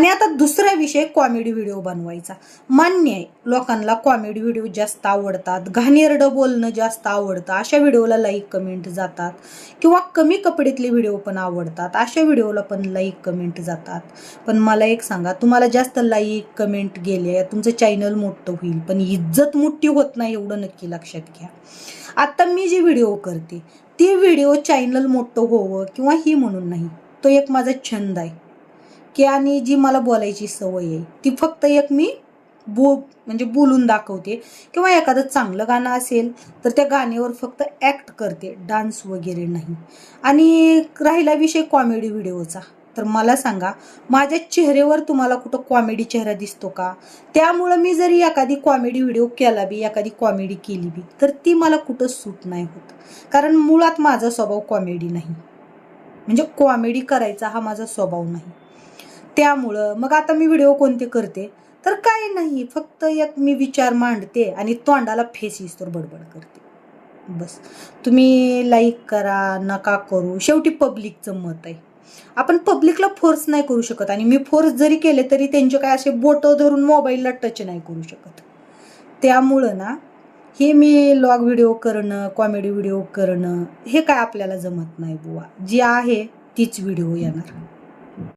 आणि आता दुसरा विषय कॉमेडी व्हिडिओ बनवायचा. मान्य आहे लोकांना कॉमेडी व्हिडिओ जास्त आवडतात. घाणेरडं बोलणं जास्त आवडतं. अशा व्हिडिओला लाईक कमेंट जातात. किंवा कमी कपड्यातले व्हिडिओ पण आवडतात. अशा व्हिडिओला पण लाईक कमेंट जातात. पण मला एक सांगा तुम्हाला जास्त लाईक कमेंट गेले तुमचं चॅनल मोठं होईल. पण इज्जत मोठी होत नाही एवढं नक्की लक्षात घ्या. आत्ता मी जी व्हिडिओ करते ती व्हिडिओ चॅनल मोठं होवं किंवा ही म्हणून नाही तो एक माझा छंद आहे. की आणि जी मला बोलायची सवय आहे ती फक्त एक मी बो म्हणजे बोलून दाखवते. किंवा एखादं चांगलं गाणं असेल तर त्या गाण्यावर फक्त ॲक्ट करते डान्स वगैरे नाही. आणि राहिला विषय कॉमेडी व्हिडिओचा तर मला सांगा माझ्या चेहऱ्यावर तुम्हाला कुठं कॉमेडी चेहरा दिसतो का? त्यामुळं मी जरी एखादी कॉमेडी व्हिडिओ केला बी एखादी कॉमेडी केली बी तर ती मला कुठं सूट नाही होत. कारण मुळात माझा स्वभाव कॉमेडी नाही. म्हणजे कॉमेडी करायचा हा माझा स्वभाव नाही. त्यामुळं मग आता मी व्हिडिओ कोणते करते? तर काय नाही फक्त एक मी विचार मांडते आणि तोंडाला फेस तर बडबड करते. बस. तुम्ही लाईक करा नका करू. शेवटी पब्लिकचं मत आहे. आपण पब्लिकला फोर्स नाही करू शकत आणि मी फोर्स जरी केले तरी त्यांचे काय असे बोटं धरून मोबाईलला टच नाही करू शकत. त्यामुळं ना हे मी लॉग व्हिडिओ करणं कॉमेडी व्हिडिओ करणं हे काय आपल्याला जमत नाही बुवा. जी आहे तीच व्हिडिओ येणार.